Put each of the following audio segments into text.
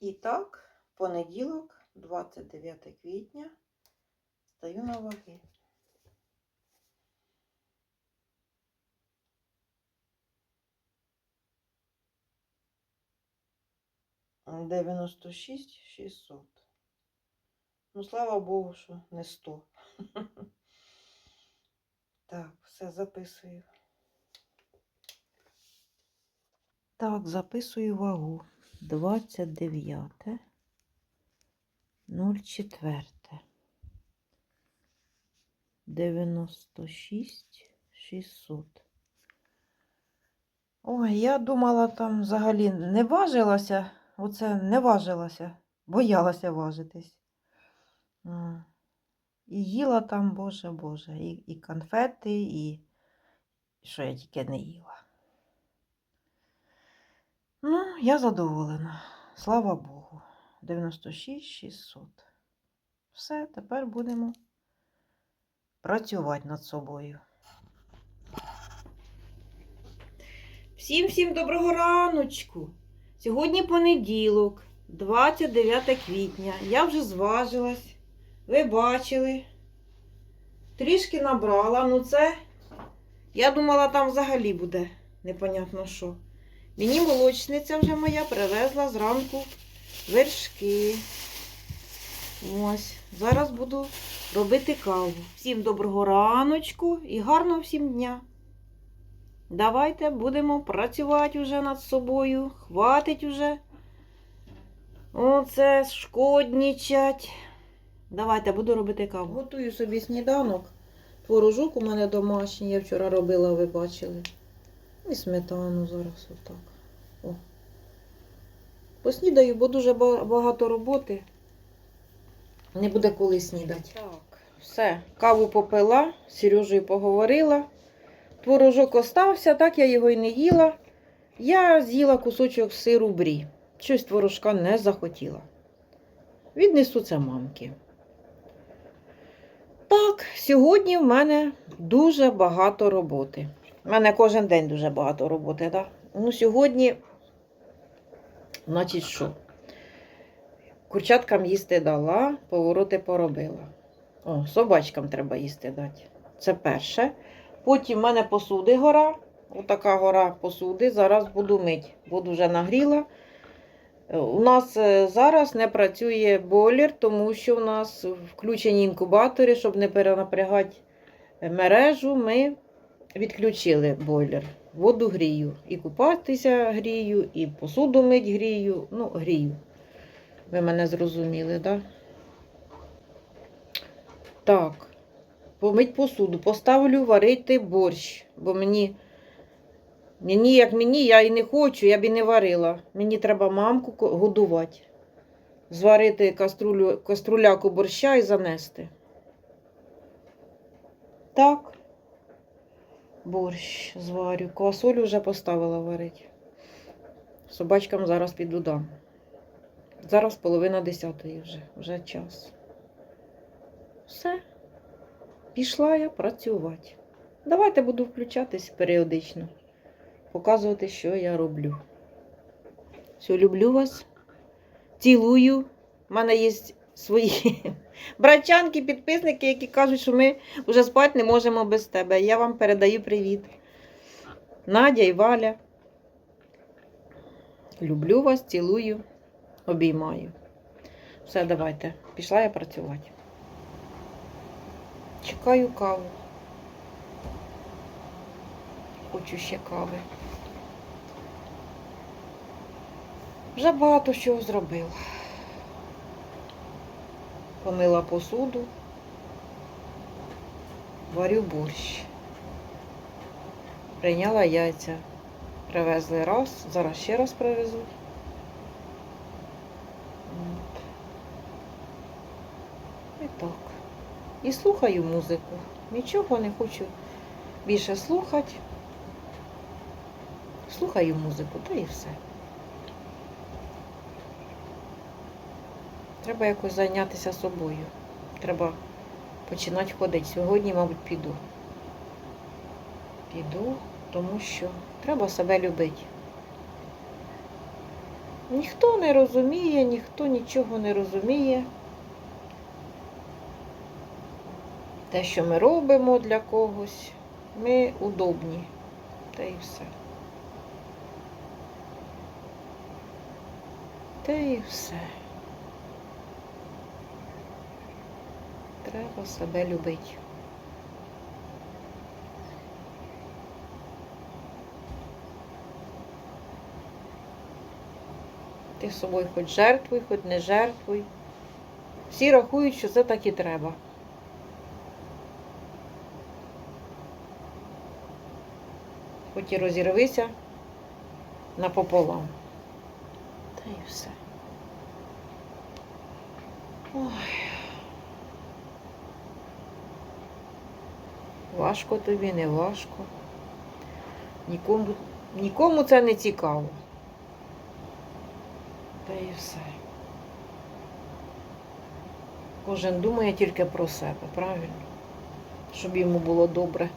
І так, понеділок, 29 квітня, стаю на ваги. Дев'яносто шість шістсот. Ну, слава Богу, що не сто. Так, все записую. Так, записую вагу. 29. 04. 96 600. Ой, я думала, там взагалі не важилася. Оце не важилася. Боялася важитись. І їла там, Боже, Боже, і, і конфети, і що я тільки не їла. Ну, я задоволена. Слава Богу. 96 600. Все, тепер будемо працювати над собою. Всім всім доброго раночку. Сьогодні понеділок, 29 квітня. Я вже зважилась. Ви бачили. Трішки набрала. Ну це, я думала, там взагалі буде непонятно що. Мені молочниця вже моя привезла зранку вершки. Ось. Зараз буду робити каву. Всім доброго раночку і гарного всім дня. Давайте будемо працювати вже над собою. Хватить уже. Оце шкоднічать. Давайте буду робити каву. Готую собі сніданок. Творожок у мене домашній, я вчора робила, ви бачили. І сметану зараз отак. О. Поснідаю, бо дуже багато роботи. Не буде коли снідати. Так, все. Каву попила, з Сережею поговорила. Творожок остався, так я його й не їла. Я з'їла кусочок сиру брі. Щось творожка не захотіла. Віднесу це мамки. Так, сьогодні в мене дуже багато роботи. У мене кожен день дуже багато роботи, так? Ну, сьогодні, значить, що? Курчаткам їсти дала, повороти поробила. О, собачкам треба їсти дати. Це перше. Потім в мене посуди гора. Отака гора посуди. Зараз буду мить. Буду вже нагріла. Е, У нас е, зараз не працює бойлер, тому що в нас включені інкубатори, щоб не перенапрягати мережу. Ми відключили бойлер. Воду грію. І купатися грію, і посуду мить грію. Ну, грію. Ви мене зрозуміли? Да? Так. Помить посуду. Поставлю варити борщ, бо мені. Мені, як мені, я і не хочу, я б і не варила. Мені треба мамку годувати. Зварити каструлю, каструляку борща і занести. Так. Борщ зварю. Квасолю вже поставила варити. Собачкам зараз піду дам. Зараз половина десятої вже, вже час. Все. Пішла я працювати. Давайте буду включатись періодично, показувати, що я роблю. Все, люблю вас. Цілую. У мене є свої братчанки, підписники, які кажуть, що ми вже спати не можемо без тебе. Я вам передаю привіт. Надя і Валя. Люблю вас, цілую, обіймаю. Все, давайте. Пішла я працювати. Чекаю каву. Хочу ще кави. Вже багато чого зробила. Помила посуду, варю борщ. Прийняла яйця. Привезли раз, зараз ще раз привезуть. І так. І слухаю музику. Нічого не хочу більше слухати. Слухаю музику, та і все. Треба якось зайнятися собою. Треба починати ходити. Сьогодні, мабуть, піду. Піду, тому що треба себе любити. Ніхто не розуміє, ніхто нічого не розуміє. Те, що ми робимо для когось, ми удобні. Та і все. Та і все. Треба себе любити. Ти собою хоч жертвуй, хоч не жертвуй. Всі рахують, що це так і треба. Хоч і розірвися напополам. Та і все. Ой. Важко тобі, не важко. Нікому, нікому це не цікаво. Та і все. Кожен думає тільки про себе, правильно? Щоб йому було добре.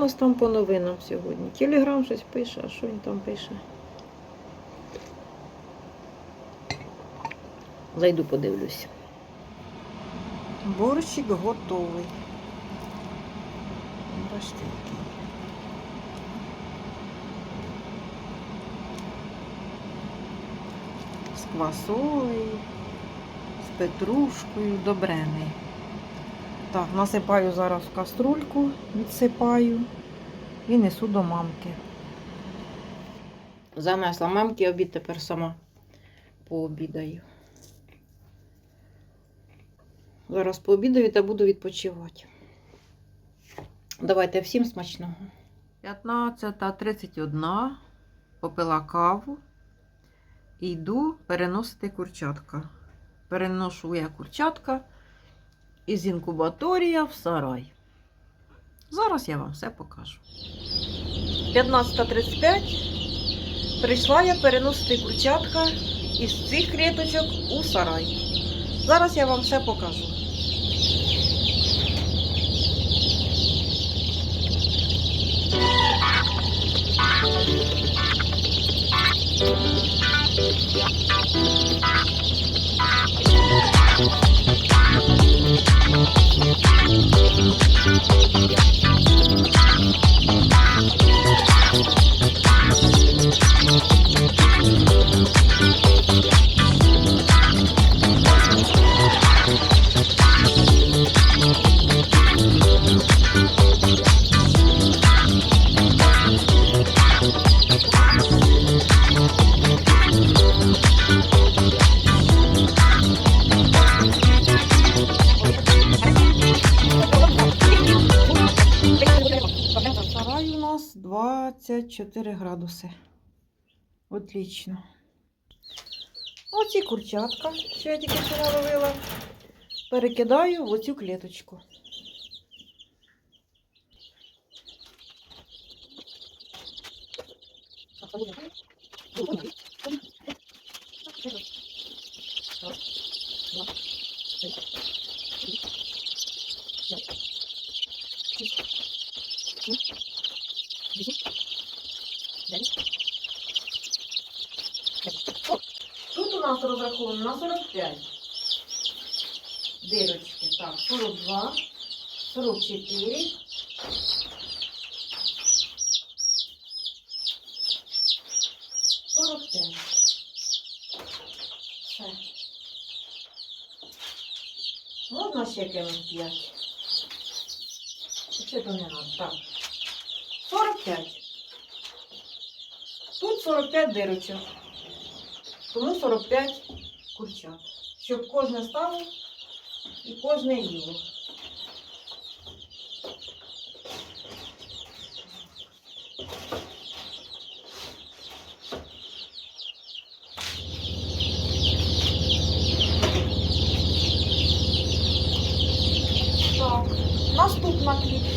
Нас там по новинам сьогодні? Телеграм щось пише, а що він там пише? Зайду подивлюсь. Борщик готовий. Бачите, який. З квасолею, з петрушкою, добрений. Так, насипаю зараз в каструльку, відсипаю і несу до мамки. Занесла мамки обід тепер сама пообідаю. Зараз пообідаю та буду відпочивати. Давайте всім смачного. 15.31. Попила каву і йду переносити курчатка. Переношу я курчатка із інкубаторія в сарай. Зараз я вам все покажу. 15.35 прийшла я переносити курчатка із цих клеточок у сарай. Зараз я вам все покажу. Сарай у 24 градуси. Отлично. Оці курчатка, що я тільки вчора ловила, перекидаю в оцю клеточку. Тут у нас розраховано на 45 дирочки. Так, 42, 44. Сорок п'ять. Все. Можна ще кинути 5? Чи то не треба? Так. 45. Тут 45 дирочок. Тому 45 курчат. Щоб кожне стало і кожне їло. Так. одна клітка.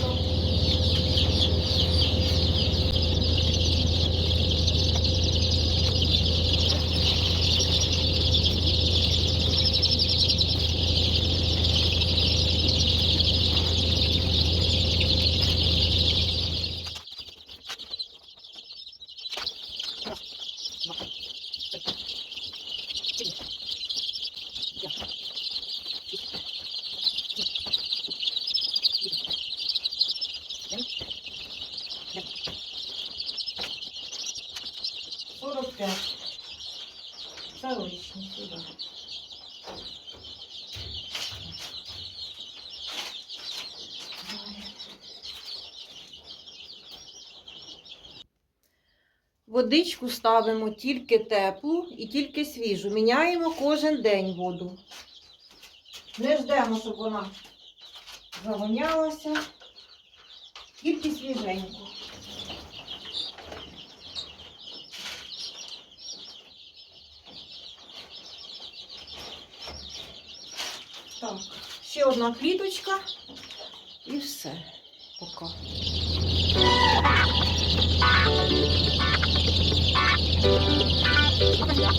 Водичку ставимо тільки теплу і тільки свіжу. Міняємо кожен день воду. Не ждемо, щоб вона завонялася. Тільки свіженьку. Так, ще одна квіточка і все. Пока. О, як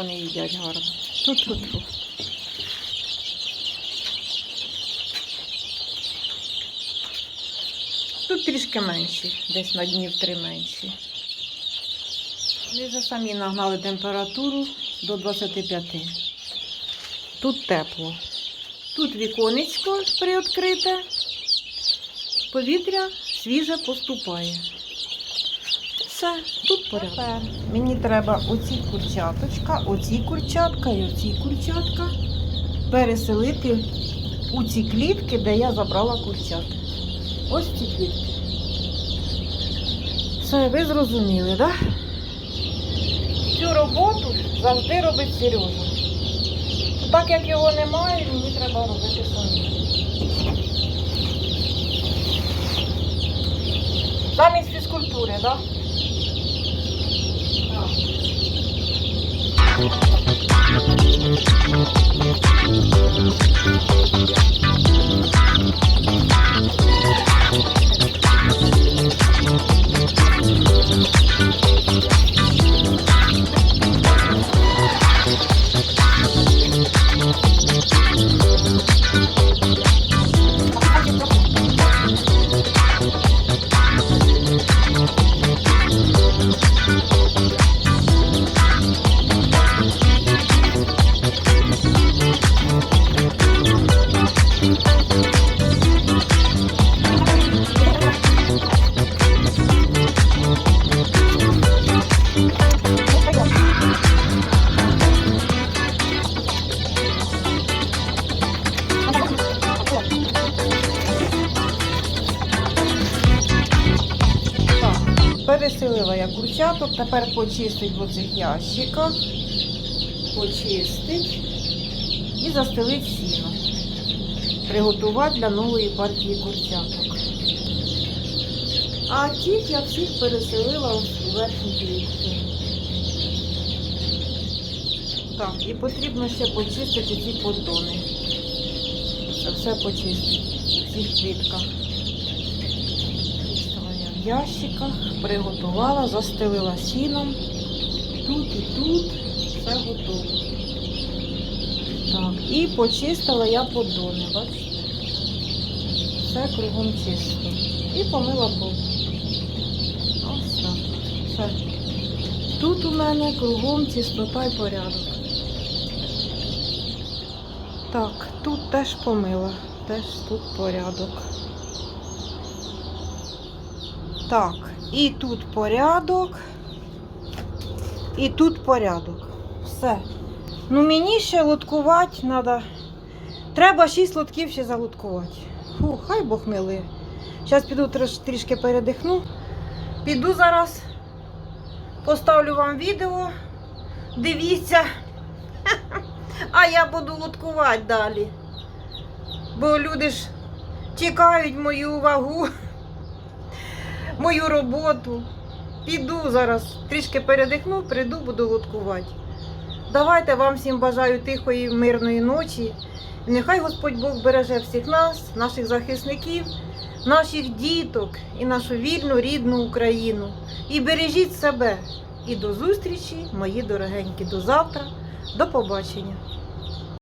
вони їдять гарно. Ту-ту-ту. Тут трішки менші, десь на днів три менші. Ми вже самі нагнали температуру до 25. Тут тепло. Тут віконечко приоткрите, повітря свіже поступає. Все, тут порядок. Мені треба оці курчаточка, оці курчатка і оці курчатка переселити у ці клітки, де я забрала курчат. Ось ці клітки. Все, ви зрозуміли, так? Да? Цю роботу завжди робить Сережа. Так як його немає, мені треба робити самі. Замість фізкультури, так? Да? Так, я тепер почистить в оцих ящиках, почистить і застелить сіно. приготувати для нової партії курчаток. А тих я всіх переселила у верхні клітки. Так, і потрібно ще почистити ці поддони. Це все почистити у цих клітках. Ящиках, приготувала, застелила сіном. Тут і тут все готово. Так, і почистила я поддони, бачите? Все кругом чисто. І помила пол. Ось так. Все. Тут у мене кругом чистота і порядок. Так, тут теж помила. Теж тут порядок. Так, і тут порядок. І тут порядок. Все. Ну мені ще лоткувати треба. Треба 6 лотків ще залоткувати. Фу, хай Бог милий. Зараз піду трішки передихну. Піду зараз, поставлю вам відео. Дивіться. А я буду лоткувати далі. Бо люди ж чекають мою увагу, мою роботу. Піду зараз, трішки передихну, прийду, буду лоткувати. Давайте вам всім бажаю тихої, мирної ночі. Нехай Господь Бог береже всіх нас, наших захисників, наших діток і нашу вільну рідну Україну. І бережіть себе. І до зустрічі, мої дорогенькі, до завтра. До побачення.